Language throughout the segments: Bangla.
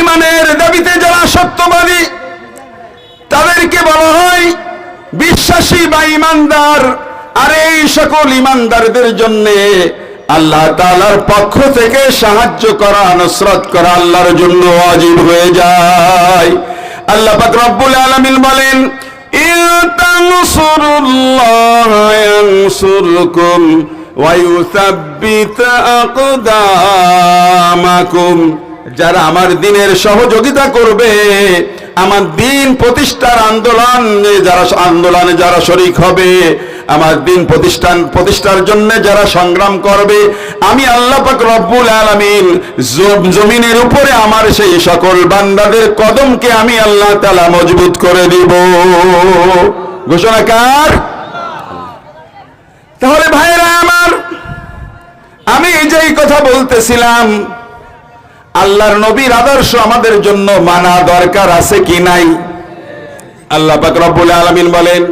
ইমানের দাবিতে যারা সত্যবাদী, তাদেরকে বলা হয় বিশ্বাসী বা ইমানদার। আর এই সকল ইমানদারদের জন্য আল্লাহ তালার পক্ষ থেকে সাহায্য করা, নসরত করা আল্লাহর জন্য ওয়াজিব হয়ে যায়। আল্লাহ পাক রব্বুল আলামিন বলেন, ইন তানসুরুল্লাহ ইয়ানসুরকুম ওয়া ইউসাব্বিত আকদামাকুম। যারা আমার দিনের সহযোগিতা করবে, আমার দিন প্রতিষ্ঠার আন্দোলন যারা আন্দোলনে যারা শরিক হবে, আমার দিন প্রতিষ্ঠান, প্রতিষ্ঠার জন্য যারা সংগ্রাম করবে, আমি আল্লাহ পাক রব্বুল আলামিন জমিনের উপরে আমার সেই সকল বান্দাদের কদমকে আমি আল্লাহ তাআলা মজবুত করে দিব। ঘোষণাকার তাহলে ভাইরা আমার, আমি যেই কথা বলতেছিলাম আল্লাহর নবীর আদর্শ আমাদের জন্য মানা দরকার আছে কি নাই? আল্লাহ পাক রব্বুল আলামিন বলেন,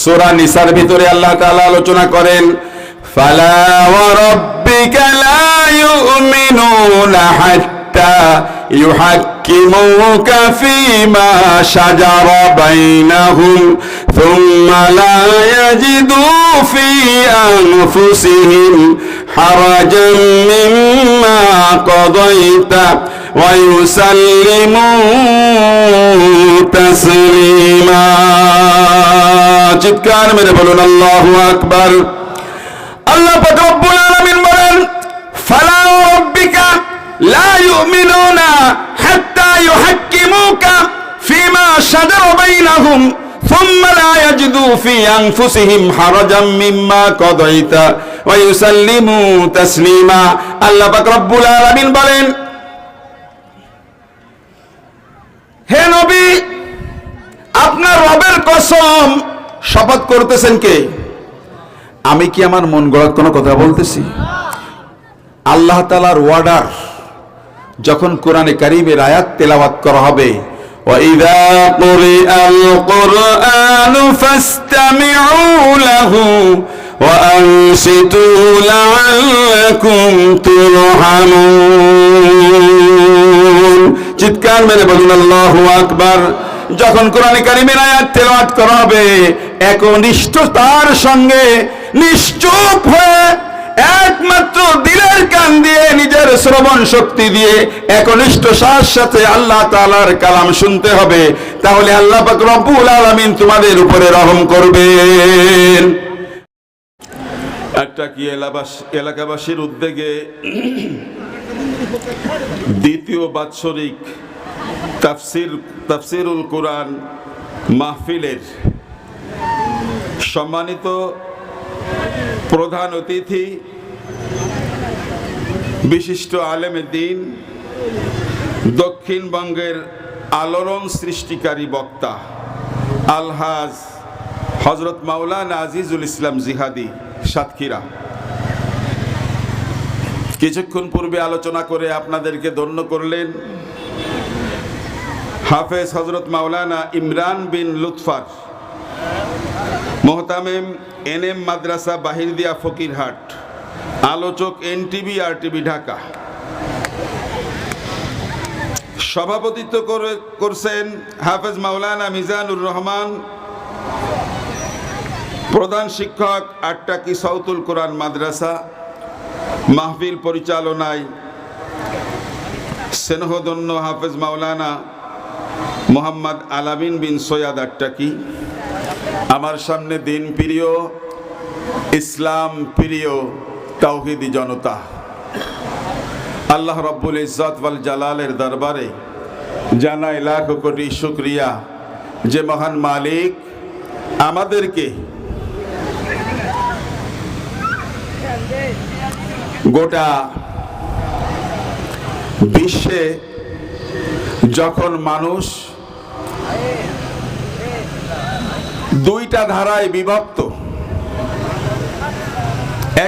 সূরা নিসার ভিতরে আল্লাহ তাআলা আলোচনা করেন, ফালা ওয়া রাব্বিকা লা ইউমিনুনা হাত্তা ইউহাক্কিমুকা ফীমা শাজারা বাইনাহুম থুম্মা লা ইয়াজিদু ফী আনফুসিহিম হারাজান মিম্মা قضيت ويسلموا تسليما চিৎকার মেরে বলুন আল্লাহু আকবার আল্লাহ পাক রব্বুল আলামিন বলেন ফালা রাব্বিকা লা ইউমিনুনা হাত্তা ইউহাক্কিমুকা ফিমা শাজারা বাইনাহুম ثم لا يجدوا في أنفسهم حرجا مما قضيت ويسلموا تسليما আল্লাহ পাক রব্বুল আলামিন বলেন হে নবী আপনার রবের কসম শপথ করতেছেন কে আমি কি আমার মন গড়ার কোনো কথা বলতেছি আল্লাহ তালার ওয়ার্ডার যখন কোরআনে কারিমের আয়াত তেলাওয়াত করা হবে وَإِذَا قُرِئَ الْقُرْآنُ فَاسْتَمِعُوا لَهُ وَأَنصِتُوا لَعَلَّكُمْ تُرْحَمُونَ চিৎকার মেরে বলুন আল্লাহু আকবার যখন কোরআনে কারিমের আয়াত তেলাওয়াত করা হবে একনিষ্ঠতার সঙ্গে নিশ্চুপ হয়ে একমাত্র দিলের কান দিয়ে নিজের শ্রবণ শক্তি দিয়ে একনিষ্ঠ শ্বাস সাথে আল্লাহ তাআলার কালাম শুনতে হবে তাহলে আল্লাহ পাক রব্বুল আলামিন তোমাদের উপরে রহম করবেন একটা কি এলাকাবাসীর উদ্যোগে দ্বিতীয় বাৎসরিক তাফসির, তাফসিরুল কোরআন মাহফিলের সম্মানিত প্রধান অতিথি, বিশিষ্ট আলেমে দিন, দক্ষিণবঙ্গের আলোড়ন সৃষ্টিকারী বক্তা আলহাজ হজরত মাওলানা আজিজুল ইসলাম জিহাদি। সাতক্ষীরা কিছুক্ষণ পূর্বে আলোচনা করে আপনাদেরকে ধন্য করলেন হাফেজ হজরত মাওলানা ইমরান বিন লুৎফার, মোহতামেম এন এম মাদ্রাসা বাহিরদিয়া ফকিরহাট, আলোচক এনটিভি আর টিভি ঢাকা। সভাপতিত্ব করে করছেন হাফেজ মাওলানা মিজানুর রহমান প্রধান শিক্ষক আটটাকি সাউতুল কোরআন মাদ্রাসা, মাহফিল পরিচালনায় স্নেহদন্য হাফেজ মাওলানা মোহাম্মদ আলামিন বিন সৈয়াদ আটটাকি আমার সামনে দিন প্রিয়, ইসলাম প্রিয়, তাওহিদি জনতা। আল্লাহ রব্বুল ইজ্জত ওয়াল জালালের দরবারে জানাই লাখ কোটি শুক্রিয়া যে মহান মালিক আমাদেরকে গোটা বিশ্বে যখন মানুষ দুইটা ধারায় বিভক্ত,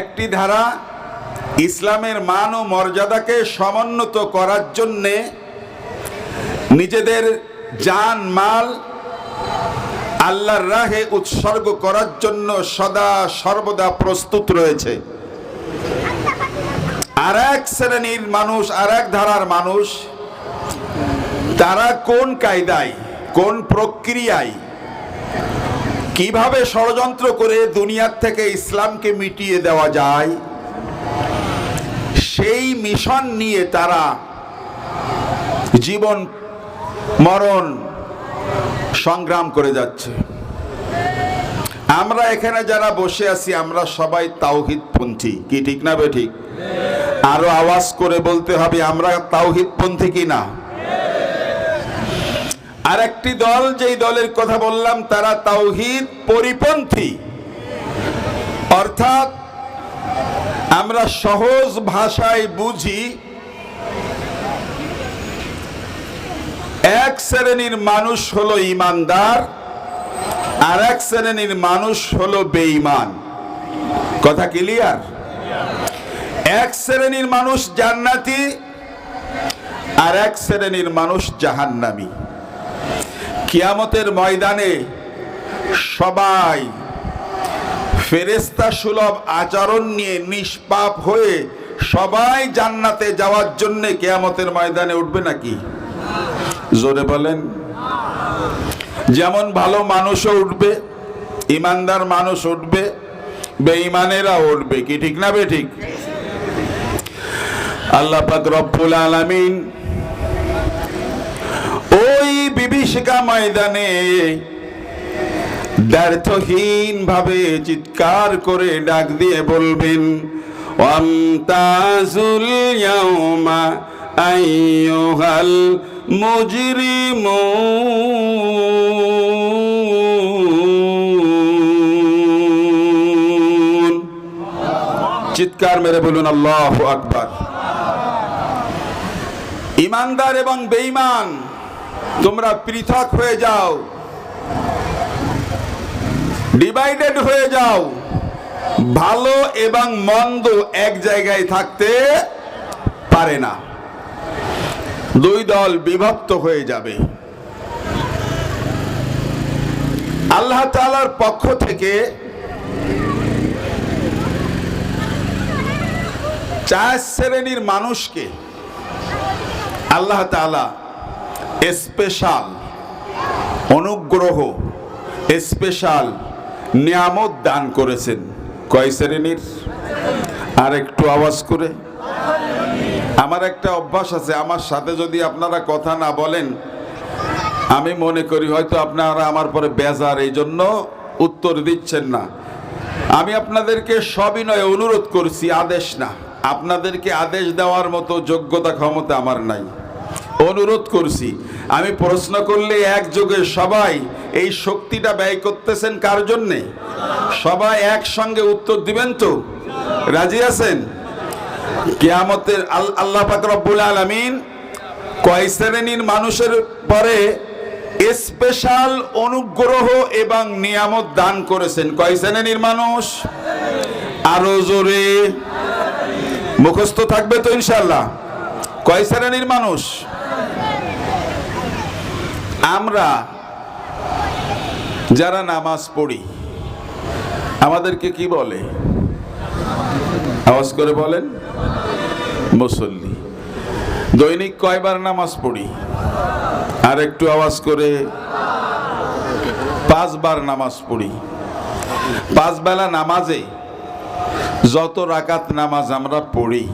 একটি ধারা ইসলামের মান ও মর্যাদাকে সমুন্নত করার জন্যে নিজেদের জান, মাল আল্লাহর রাহে উৎসর্গ করার জন্য সদা সর্বদা প্রস্তুত রয়েছে। আর এক শ্রেণির মানুষ আর এক ধারার মানুষ, তারা কোন কায়দায়, কোন প্রক্রিয়ায়, কীভাবে ষড়যন্ত্র করে দুনিয়ার থেকে ইসলামকে মিটিয়ে দেওয়া যায়, সেই মিশন নিয়ে তারা জীবন মরণ সংগ্রাম করে যাচ্ছে। আমরা এখানে যারা বসে আছি, আমরা সবাই তাওহিদ পন্থী কি ঠিক না বে ঠিক আরও আওয়াজ করে বলতে হবে, আমরা তাওহিদ পন্থী কি না? আর একটি দল, যেই দলের কথা বললাম, তারা তাওহিদ পরিপন্থী অর্থাৎ আমরা সহজ ভাষায় বুঝি, এক শ্রেণির মানুষ হলো ইমানদার আর এক শ্রেণির মানুষ হলো বেঈমান। কথা ক্লিয়ার? এক শ্রেণির মানুষ জান্নাতি, আর এক শ্রেণির মানুষ জাহান্নামি। কিয়ামতের ময়দানে সবাই ফেরেস্তা সুলভ আচরণ নিয়ে নিষ্পাপ হয়ে সবাই জান্নাতে যাওয়ার জন্য কেয়ামতের ময়দানে উঠবে নাকি? জোরে বলেন। যেমন ভালো মানুষও উঠবে, ইমানদার মানুষ উঠবে, বেঈমানেরা উঠবে, কি ঠিক না বে ঠিক আল্লাহ পাক রব্বুল আলামিন ওই বিভীষিকা ময়দানে ব্যর্থহীন ভাবে চিৎকার করে ডাক দিয়ে বলবেন, ওয়ামতাজুল ইয়াউমা আইয়ুহাল মুজরিমুন। চিৎকার মেরে বলুন, আল্লাহ আকবার। ইমানদার এবং বেঈমান, তোমরা পৃথক হয়ে যাও, ডিভাইডেড হয়ে যাও, ভালো এবং মন্দ এক জায়গায় থাকতে পারে না। দুই দল বিভক্ত হয়ে যাবে। আল্লাহ তাআলার পক্ষ থেকে চার শ্রেণির মানুষকে আল্লাহ তাআলা স্পেশাল অনুগ্রহ স্পেশাল নিয়ামত দান করেছেন। কয় শ্রেণির? আর একটু আওয়াজ করে। আমার একটা অভ্যাস আছে, আমার সাথে যদি আপনারা কথা না বলেন, আমি মনে করি হয়তো আপনারা আমার পরে বেজার, এই জন্য উত্তর দিচ্ছেন না। আমি আপনাদেরকে সবিনয়ে অনুরোধ করছি, আদেশ না। আপনাদেরকে আদেশ দেওয়ার মতো যোগ্যতা, ক্ষমতা আমার নাই। অনুরোধ করছি, আমি প্রশ্ন করলে একযোগে সবাই এই শক্তিটা ব্যয় করতেছেন কার জন্যে? সবাই একসঙ্গে উত্তর দিবেন তো? রাজি আছেন? কেয়ামতের আল- আল্লাহ রব্বুল আলামিন কয় শ্রেণির মানুষের পরে স্পেশাল অনুগ্রহ এবং নিয়ামত দান করেছেন। কয় শ্রেণির মানুষ? আরও জোরে। মুখস্থ থাকবে তো ইনশাল্লাহ কয় শ্রেণির মানুষ? আমরা যারা নামাজ পড়ি, আমাদেরকে কি বলে? আওয়াজ করে বলেন। মুসল্লি। দৈনিক কয়বার নামাজ পড়ি? আর একটু আওয়াজ করে পাঁচবার নামাজ পড়ি। পাঁচ বেলা নামাজে যত রাকাত নামাজ আমরা পড়ি,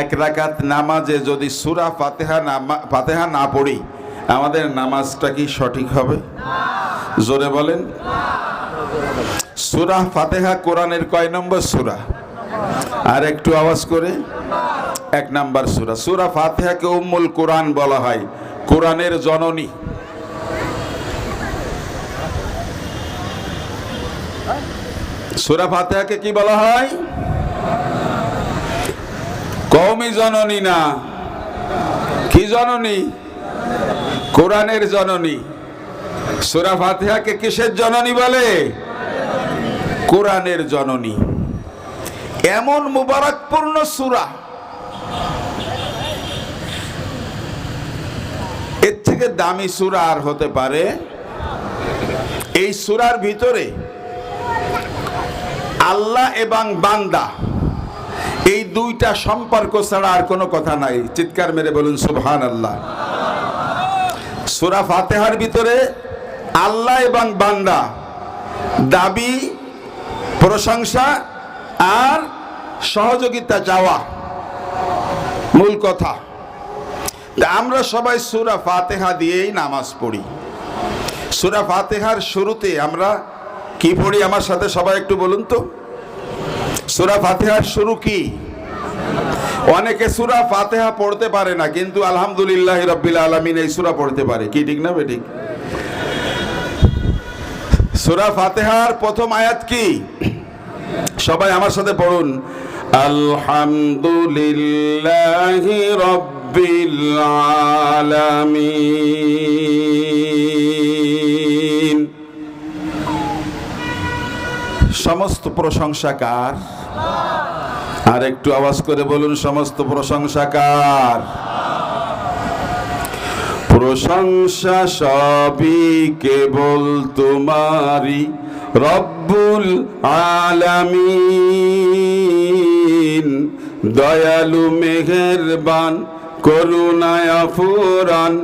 এক রাকাত নামাজে যদি সুরা ফাতেহা নামা ফাতেহা না পড়ি, আমাদের নামাজটা কি সঠিক হবে? জোরে বলেন। সুরা ফাতেহা কোরআনের কয় নম্বর সুরা? আর একটু আওয়াজ করে। এক নাম্বার সুরা। সুরা ফাতেহাকে উম্মুল কোরআন বলা হয়, কোরআনের জননী। সুরা ফাতেহাকে কি বলা হয়? কওমি জননী না। কি জননী? কোরআনের জননী। সুরা ফাতিহাকে কিসের জননী বলে? কোরআনের জননী। এমন মুবারকপূর্ণ সুরা। এর থেকে দামি সুরা আর হতে পারে। এই সুরার ভিতরে আল্লাহ এবং বান্দা। এই দুইটা সম্পর্ক ছাড়া আর কোনো কথা নাই। চিৎকার মেরে বলুন সুবহান আল্লাহ সুরা ফাতেহার ভিতরে আল্লাহ এবং বান্দা, দাবি, প্রশংসা আর সহযোগিতা চাওয়া মূল কথা। আমরা সবাই সুরা ফাতেহা দিয়েই নামাজ পড়ি। সুরা ফাতেহার শুরুতে আমরা কি পড়ি আমার সাথে সবাই একটু বলুন তো? সুরা ফাতেহার শুরু কি? অনেকে সুরা ফাতেহা পড়তে পারে না, কিন্তু আলহামদুলিল্লাহ রব্বিল আলমিন এই সুরা পড়তে পারে। কি ঠিক না বেঠিক? সুরা ফাতেহার প্রথম আয়াত কি? সবাই আমার সাথে পড়ুন। আলহামদুলিল্লাহ রব্বিল আলামিন। সমস্ত প্রশংসা কার? আর একটু আওয়াজ করে বলুন, সমস্ত প্রশংসা কার? প্রশংসা সবই কেবল তোমারি রব্বুল আলামিন। দয়ালু, মেহেরবান, করুণায় ফুরান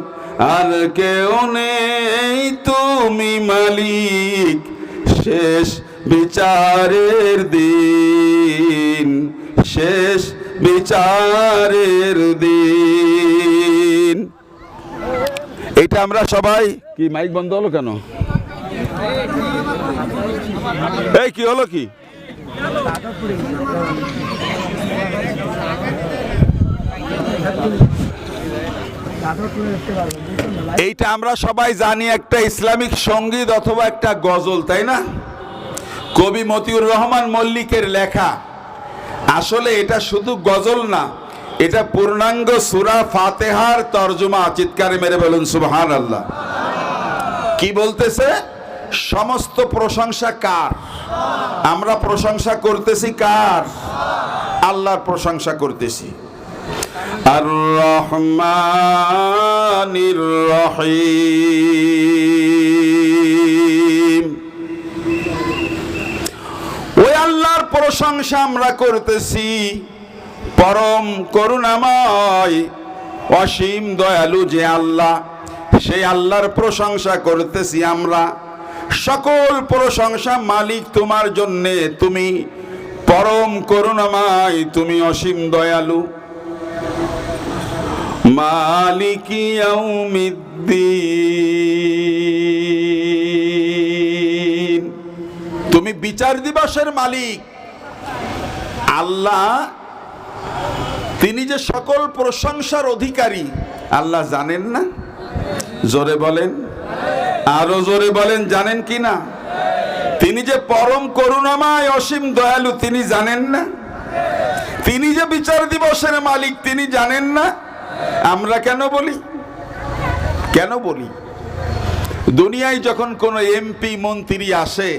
আর কেউ নেই তুমি মালিক। শেষ বিচারের দিন শেষ বিচারের দিন। এটা আমরা সবাই কি মাইক বন্ধ হলো কেন? এই কি হলো কি? এইটা আমরা সবাই জানি একটা ইসলামিক সংগীত অথবা একটা গজল তাই না? কবি মতিউর রহমান মল্লিকের লেখা। আসলে এটা শুধু গজল না, এটা পূর্ণাঙ্গ সুরা ফাতেহার তর্জমা, চিৎকারে মেরে বলুন সুবহান আল্লাহ কি বলতেছে? সমস্ত প্রশংসা কার? আমরা প্রশংসা করতেছি কার? আল্লাহর প্রশংসা করতেছি। আর রহমানির রহিম ওই আল্লাহর প্রশংসা আমরা করতেছি। পরম করুণাময়, অসীম দয়ালু যে আল্লাহ, সেই আল্লাহর প্রশংসা করতেছি আমরা। সকল প্রশংসা মালিক তোমার জন্যে, তুমি পরম করুণাময়, তুমি অসীম দয়ালু। মালিকি ইয়াউমিদ্দিন। তুমি বিচার দিবসের মালিক। আল্লাহ, তিনি যে সকল প্রশংসার অধিকারী, আল্লাহ জানেন না? জোরে বলেন। আরও জোরে বলেন, জানেন কি না? তিনি যে পরম করুণাময়, অসীম দয়ালু, তিনি জানেন না? তিনি যে বিচার দিবসের মালিক, তিনি জানেন না? আমরা কেন বলি? কেন বলি? দুনিয়ায় যখন কোনো এমপি, মন্ত্রী আসে,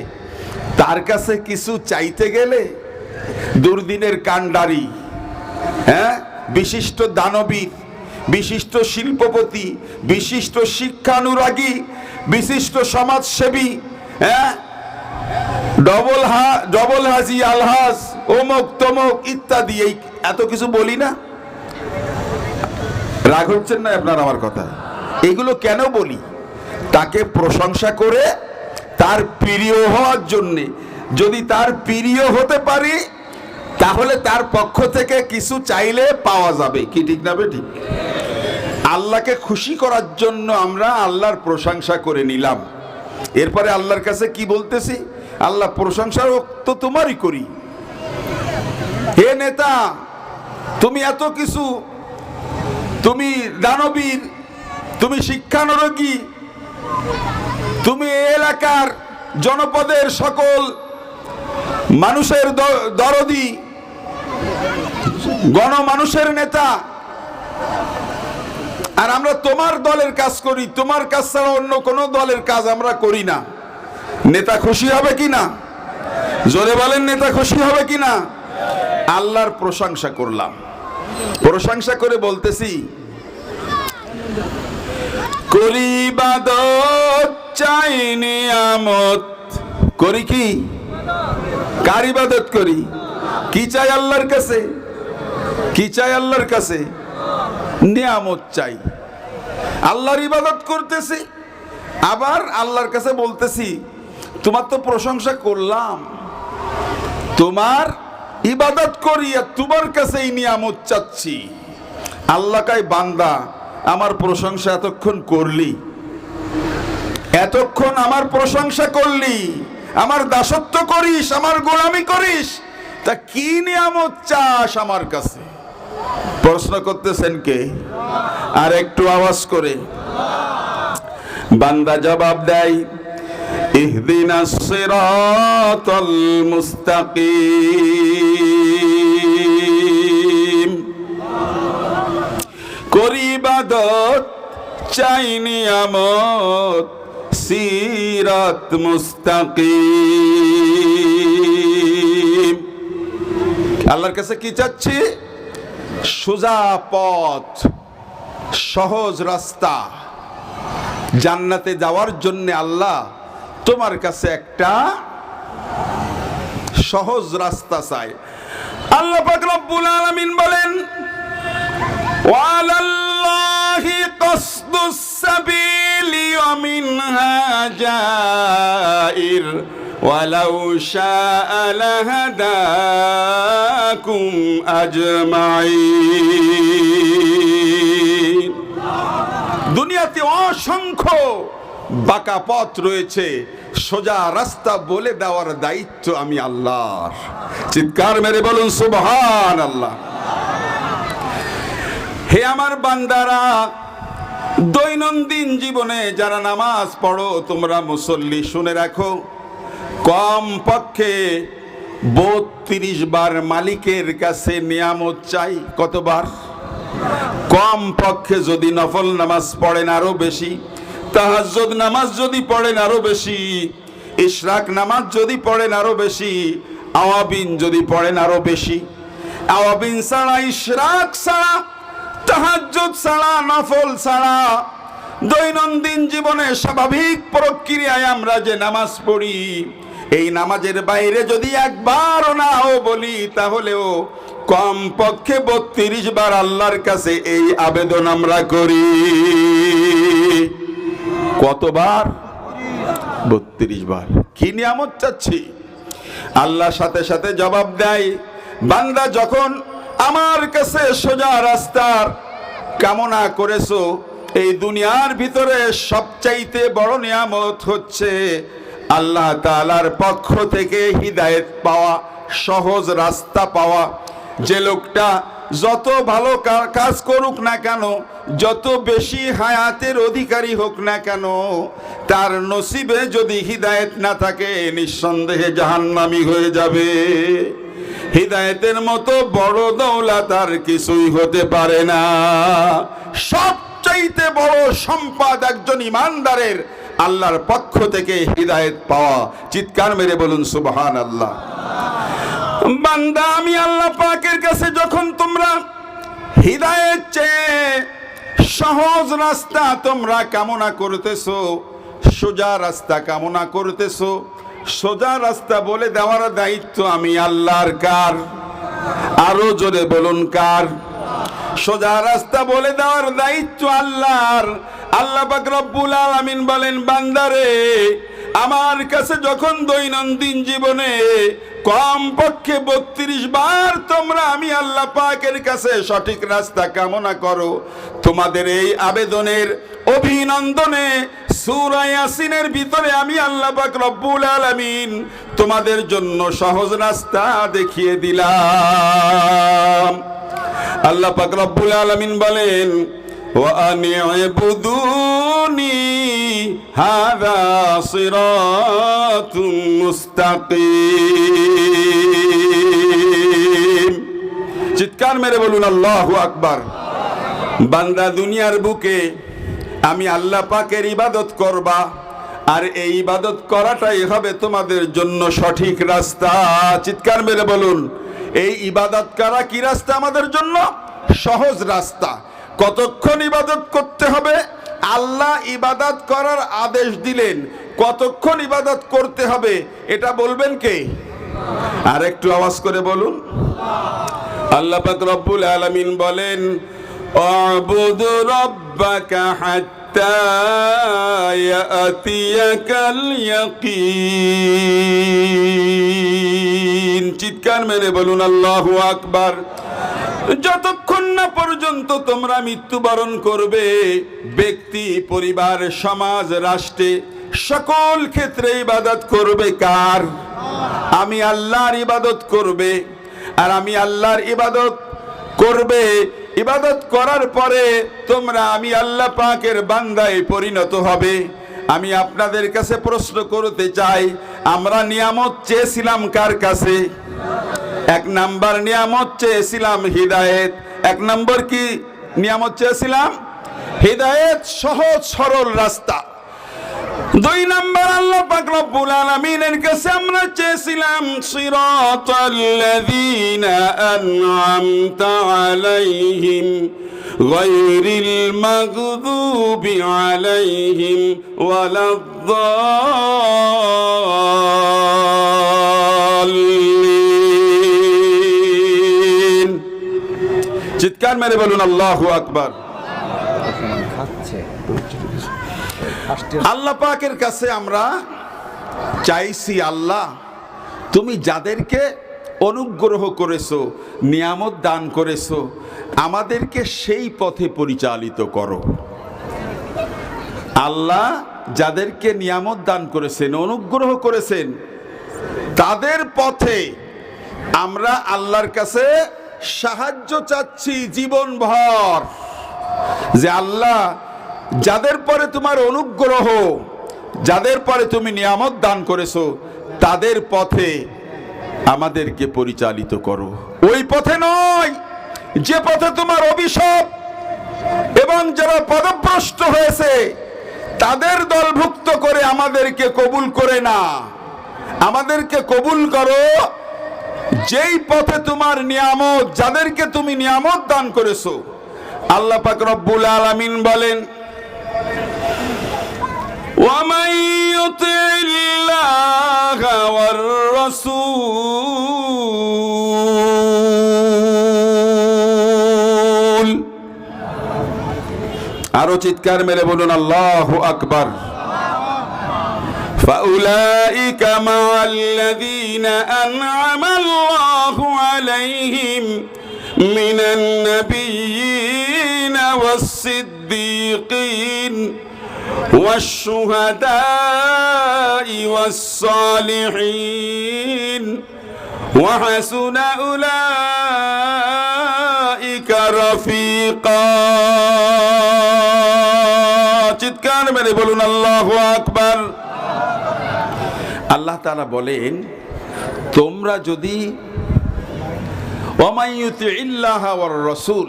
তার কাছে কিছু চাইতে গেলে দুর্দিনের কাণ্ডারি হ্যাঁ? বিশিষ্ট দানবীর, বিশিষ্ট শিল্পপতি, বিশিষ্ট শিক্ষানুরাগী, বিশিষ্ট সমাজসেবী হ্যাঁ? ডবল হা, ডবল হাজি আলহাস অমুক তমক ইত্যাদি, এই এত কিছু বলি না? রাগ হচ্ছেন না আপনার আমার কথা? এগুলো কেন বলি? তাকে প্রশংসা করে তার প্রিয় হওয়ার জন্যে। যদি তার প্রিয় হতে পারি তাহলে তার পক্ষ থেকে কিছু চাইলে পাওয়া যাবে। কি ঠিক না ঠিক আল্লাহকে খুশি করার জন্য আমরা আল্লাহর প্রশংসা করে নিলাম। এরপরে আল্লাহর কাছে কি বলতেছি? আল্লাহ প্রশংসা তো তোমারই করি। হে নেতা, তুমি এত কিছু, তুমি দানবীর, তুমি শিক্ষানুরোগী, তুমি এলাকার জনপদের সকল মানুষের দরদি গণমানুষের নেতা। আর আমরা তোমার দলের কাজ করি, তোমার কাজ ছাড়া অন্য কোনো দলের কাজ আমরা করি না। নেতা খুশি হবে কি না? জোরে বলেন, নেতা খুশি হবে কি না? আল্লাহর প্রশংসা করলাম। প্রশংসা করে বলতেছি, করি ইবাদত, চাই নিয়ামত। করি কি? কার ইবাদত করি? কি চাই আল্লাহর কাছে? কি চাই আল্লাহর কাছে? নিয়ামত চাই। আল্লাহর ইবাদত করতেছি। আবার আল্লাহর কাছে বলতেছি, তোমার তো প্রশংসা করলাম। তোমার ইবাদত করি আর তোমার কাছে এই নিয়ামত চাচ্ছি। আল্লাহ কাই বান্দা, আমার প্রশংসা এতক্ষণ করলি। এতক্ষণ আমার প্রশংসা করলি। আমার দাসত্ব করিস, আমার গোলামি করিস। তা কি নিয়ামত চাস আমার কাছে? প্রশ্ন করতেছেন কে? আর একটু আওয়াজ করে। বান্দা জবাব দেয়, ইহদিনা সিরাতাল মুস্তাকিম। করি ইবাদত চাই নিয়ামত, সিরাত মুস্তাকিম। আল্লাহর কাছে কি চাচ্ছি? সোজা পথ, সহজ রাস্তা। জান্নাতে যাওয়ার জন্য আল্লাহ তোমার কাছে একটা সহজ রাস্তা চাই আল্লাহ পাক রব্বুল আলামিন বলেন, ওয়ালাল্লাহি মিনহা ولو شاء لهداكم أجمعين দুনিয়াতে অসংখ্য বাঁকা পথ রয়েছে সোজা রাস্তা বলে দেওয়ার দায়িত্ব আমি আল্লাহর চিৎকার মেরে বলুন সুবহান আল্লাহ হে আমার বান্দারা দৈনন্দিন জীবনে যারা নামাজ পড়ো তোমরা মুসল্লি শুনে রাখো কম পক্ষে বত্রিশ বার মালিকের কাছে নিয়ামত চাই। কতবার? কম পক্ষে যদি নফল নামাজ পড়েন আরও বেশি, তাহাজ্জুদ নামাজ যদি পড়েন আরও বেশি, ইশরাক নামাজ যদি পড়েন আরও বেশি, আওয়াবিন যদি পড়েন আরও বেশি। আওয়াবিন ছাড়া, ইশরাক ছাড়া, তাহাজ্জুদ ছাড়া, নফল ছাড়া দৈনন্দিন জীবনে স্বাভাবিক প্রক্রিয়ায় আমরা যে নামাজ পড়ি এই নামাজের বাইরে যদি একবারও নাও বলি, তাহলেও কম পক্ষে বত্রিশ বার আল্লাহর কাছে এই আবেদন আমরা করি। কতবার? বত্রিশ বার। কি নিয়ামত চাচ্ছি? আল্লাহ সাথে সাথে জবাব দেয়, বান্দা যখন আমার কাছে সোজা রাস্তার কামনা করেছ, এই দুনিয়ার ভিতরে সবচাইতে বড় নিয়ামত হচ্ছে আল্লাহ তালার পক্ষ থেকে হিদায়েত পাওয়া, সহজ রাস্তা পাওয়া। যে লোকটা যত ভালো কাজ করুক না কেন, যত বেশি হায়াতের অধিকারী হোক না কেন, তার নসিবে যদি হিদায়েত না থাকে, নিঃসন্দেহে জাহান্নামী হয়ে যাবে। হিদায়েতের মতো বড় দৌলা তার কিছুই হতে পারে না। সবচাইতে বড় সম্পদ একজন ইমানদারের আল্লাহর পক্ষ থেকে হিদায়েত পাওয়া। চিৎকার মেরে বলুন সুবহান আল্লাহ বান্দা, আমি আল্লাহ পাকের কাছে যখন তোমরা হৃদায়ত চেয়ে সহজ রাস্তা তোমরা কামনা করতেছো, সোজা রাস্তা কামনা করতেছো, সোজা রাস্তা বলে দেওয়ার দায়িত্ব আমি আল্লাহর কার? আরও জোরে বলুন, কার? সোজা রাস্তা বলে দেওয়ার দায়িত্ব আল্লাহর। আল্লাহ পাক আলামিন বলেন বান্দারে আমার কাছে যখন দৈনন্দিন জীবনে কম পক্ষে বত্রিশ বার তোমরা আমি আল্লাহ পাকের কাছে সঠিক রাস্তা কামনা করো, তোমাদের এই আবেদনের অভিনন্দনে সূরা ইয়াসিনের ভিতরে আমি আল্লাহ পাক রব্বুল আলামিন তোমাদের জন্য সহজ রাস্তা দেখিয়ে দিলাম। আল্লাহ পাক রব্বুল আলামিন বলেন وأن اعبدوني هذا صراط مستقيم চিৎকার মেরে বলুন আল্লাহু আকবার বান্দা দুনিয়ার বুকে আমি আল্লাহ পাকের ইবাদত করবা আর এই ইবাদত করাটাই হবে তোমাদের জন্য সঠিক রাস্তা চিৎকার মেরে বলুন এই ইবাদত করা কি রাস্তা আমাদের জন্য সহজ রাস্তা কতক্ষণ ইবাদত করতে হবে? আল্লাহ ইবাদত করার আদেশ দিলেন। কতক্ষণ ইবাদত করতে হবে? এটা বলবেন কে? আর একটু আওয়াজ করে বলুন। আল্লাহ পাক রব্বুল আলামিন বলেন, আবুদ রাব্বাকা চিৎকার মেরে বলুন, আল্লাহু আকবার। যতক্ষণ না পর্যন্ত তোমরা মৃত্যুবরণ করবে, ব্যক্তি, পরিবার, সমাজ, রাষ্ট্রে, সকল ক্ষেত্রে ইবাদত করবে কার? আমি আল্লাহর ইবাদত করবে, আর আমি আল্লাহর ইবাদত করবে ইবাদত করার পরে তোমরা আমি আল্লাহ পাকের বান্দায় পরিণত হবে। আমি আপনাদের কাছে প্রশ্ন করতে চাই, আমরা নিয়ামত চেয়েছিলাম কার কাছে? এক নাম্বার নিয়ামত চেয়েছিলাম হৃদায়ত। এক নম্বর কি নিয়ামত চেয়েছিলাম? হৃদায়ত সহজ সরল রাস্তা। দুই নাম্বার আল্লাহ পাক রব্বুল আলামিনের কাছে আমরা চেয়েছিলাম, সিরাতাল্লাযীনা আন'আমতা আলাইহিম গায়রিল মাগদুবি আলাইহিম ওয়ালাদ-দাল্লিন। চিৎকার মেরে বলুন, আল্লাহু আকবার। খাচ্ছে। আল্লাহ পাকের কাছে আমরা চাইছি, আল্লাহ, তুমি যাদেরকে অনুগ্রহ করেছ, নিয়ামত দান করেছ, আমাদেরকে সেই পথে পরিচালিত করো। আল্লাহ যাদেরকে নিয়ামত দান করেছেন, অনুগ্রহ করেছেন, তাদের পথে আমরা আল্লাহর কাছে সাহায্য চাচ্ছি জীবন ভর যে আল্লাহ যাদের পরে তোমার অনুগ্রহ, যাদের পরে তুমি নিয়ামত দান করেছ, তাদের পথে আমাদেরকে পরিচালিত করো। ওই পথে নয়, যে পথে তোমার অভিশাপ এবং যারা পদভ্রষ্ট হয়েছে, তাদের দলভুক্ত করে আমাদেরকে কবুল করে না। আমাদেরকে কবুল করো। যেই পথে তোমার নিয়ামত, যাদেরকে তুমি নিয়ামত দান করেছ, আল্লাহ পাক রব্বুল আলামিন বলেন ومن يطع الله والرسول আরো চিৎকার মেরে বলুন আল্লাহু আকবার فأولئك مع الذين أنعم الله عليهم من النبيين والصديقين والشهداء والصالحين وحسن أولئك رفيقا চিৎকার মেরে বলুন আল্লাহু আকবার আল্লাহ তাআলা বলেন তোমরা যদি ইল্লাহ রসুল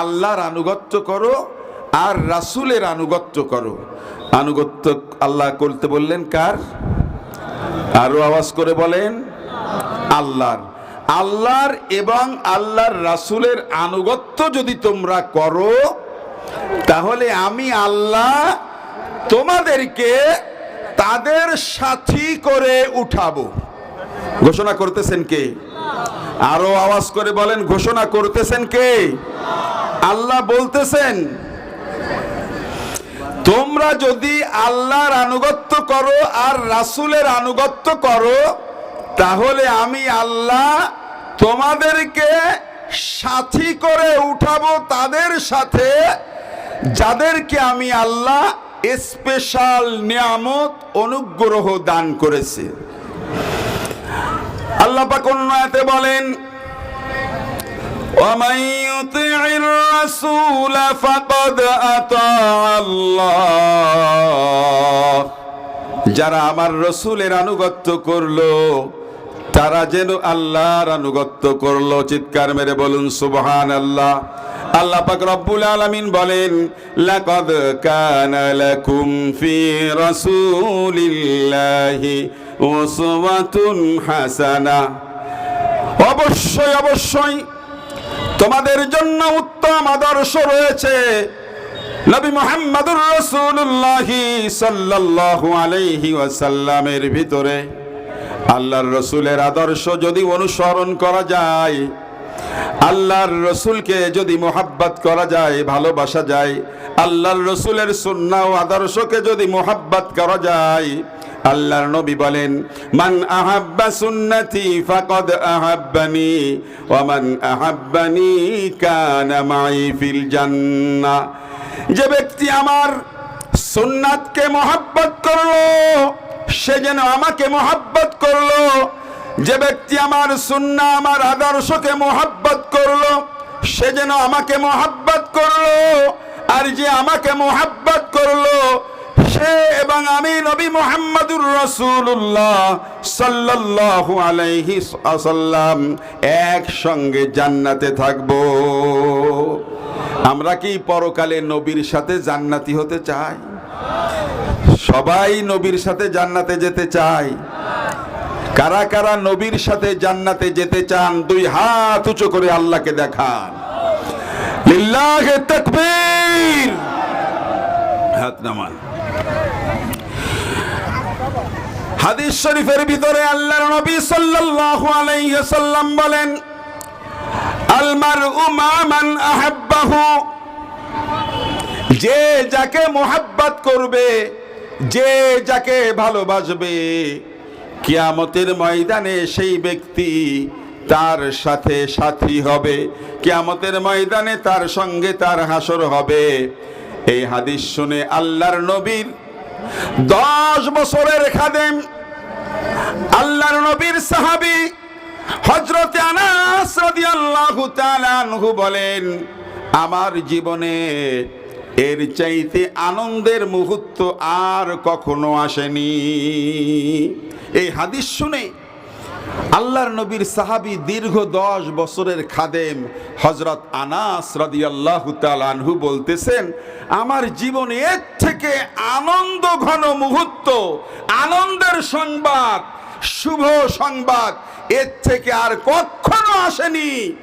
আল্লাহর আনুগত্য করো আর রাসূলের আনুগত্য করো। আনুগত্য আল্লাহ করতে বললেন কার? আরও আওয়াজ করে বলেন, আল্লাহর। আল্লাহর এবং আল্লাহর রাসূলের আনুগত্য যদি তোমরা করো, তাহলে আমি আল্লাহ তোমাদেরকে তাদের সাথী করে উঠাবো। ঘোষণা করতেছেন কে? আরও আওয়াজ করে বলেন, ঘোষণা করতেছেন কে? আল্লাহ বলতেছেন তোমরা যদি আল্লাহর আনুগত্য করো আর রাসূলের আনুগত্য করো, তাহলে আমি আল্লাহ তোমাদেরকে সাথী করে উঠাবো তাদের সাথে, যাদেরকে আমি আল্লাহ স্পেশাল নিয়ামত, অনুগ্রহ দান করেছে। আল্লাহ পাক অন্য বলেন ومن يطع الرسول فقد أطاع الله যারা আমার রসুলের আনুগত্য করলো তারা যেন আল্লাহর আনুগত্য করলো চিৎকার মেরে বলুন সুবহান আল্লাহ আল্লাহ পাক রব্বুল আলামিন বলেন লাকাদ কানা লাকুম ফি রাসূলিল্লাহি উসওয়াতুন হাসানা অবশ্যই অবশ্যই তোমাদের জন্য উত্তম আদর্শ রয়েছে। নবী মোহাম্মদুর রসুল্লাহ সাল্লাল্লাহু আলাইহি ওয়াসাল্লামের ভিতরে আল্লাহর রসুলের আদর্শ যদি অনুসরণ করা যায়, আল্লাহর রসুলকে যদি মোহাব্বত করা যায়, ভালোবাসা যায়, আল্লাহর রসুলের সুন্না ও আদর্শকে যদি মোহাব্বত করা যায় আল্লাহর নবী বলেন, মান আহাব্বা সুন্নতি ফাকাদ আহাব্বানি, ওয়া মান আহাব্বানি কানা মাই ফিল জান্নাহ যে ব্যক্তি আমার সুন্নাতকে মোহাব্বত করল, সে যেন আমাকে মোহাব্বত করল। যে ব্যক্তি আমার সুন্না, আমার আদর্শকে মোহাব্বত করল, সে যেন আমাকে মোহাব্বত করল। আর যে আমাকে মোহাব্বত করল সে এবং আমি নবী মোহাম্মদুর রসুল্লাহ সাল্লাল্লাহু আলাইহি সাল্লাম একসঙ্গে জান্নাতে থাকব। আমরা কি পরকালে নবীর সাথে জান্নাতি হতে চাই? সবাই নবীর সাথে জান্নাতে যেতে চায়। কারা কারা নবীর সাথে জান্নাতে যেতে চান, দুই হাত উঁচু করে আল্লাহকে দেখান। হাত নামান। হাদিস শরীফের ভিতরে আল্লাহর নবী সাল্লাল্লাহু আলাইহি সাল্লাম বলেন, আল মারউ মা মান আহাব্বাহু। যে যাকে মোহাব্বত করবে, যে যাকে ভালোবাসবে, কিয়ামতের ময়দানে সেই ব্যক্তি তার সাথে সাথী হবে। কিয়ামতের ময়দানে তার সঙ্গে তার হাসর হবে। এই হাদিস শুনে আল্লাহর নবীর দশ বছরের খাদেম আল্লাহর নবীর সাহাবী হজরতে আনাস রাদিয়াল্লাহু তাআলা আনহু বলেন, আমার জীবনে এর চাইতে আনন্দের মুহূর্ত আর কখনো আসেনি। এই হাদিস শুনে আল্লাহর নবীর সাহাবী দীর্ঘ দশ বছরের খাদেম হজরত আনাস রাদিয়াল্লাহু আনহু বলতেছেন, আমার জীবনে এর থেকে আনন্দ ঘন মুহূর্ত, আনন্দের সংবাদ শুভ সংবাদ। এর থেকে আর কখনো আসেনি।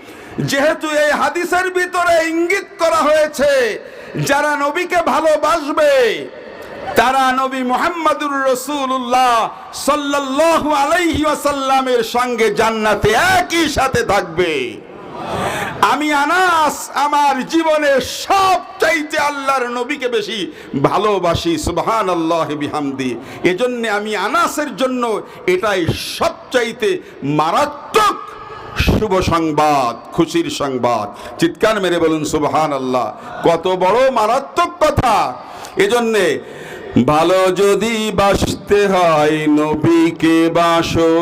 যেহেতু এই হাদিসের ভিতরে ইঙ্গিত করা হয়েছে, যারা নবীকে ভালোবাসবে, তারা নবী মোহাম্মদুর রসুল্লাহ সাল্লাহ আলাইহি ওয়াসাল্লামের সঙ্গে জান্নাতে একই সাথে থাকবে। আমি আনাস, আমার জীবনে সব চাইতে আল্লাহর নবীকে বেশি ভালোবাসি সুবহান আল্লাহ বিহামদি। এজন্যে আমি আনাসের জন্য এটাই সব চাইতে মারাত্মক শুভ সংবাদ, খুশির সংবাদ। চিৎকার মেরে বলুন সুবহান আল্লাহ কত বড় মারাত্মক কথা। এজন্যে ভালো যদি বাসতে হয়, নবীকে বাসো।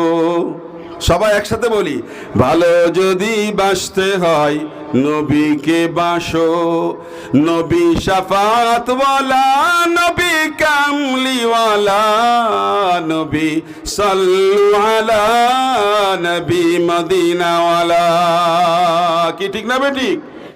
সবাই একসাথে বলি, ভালো যদি বাঁচতে হয়, নবীকে বাসো। নবী সাফাতওয়ালা নবী কামলিওয়ালা, নবী সাল্লু নবী মদিনাওয়ালা। কি ঠিক না বে ঠিক?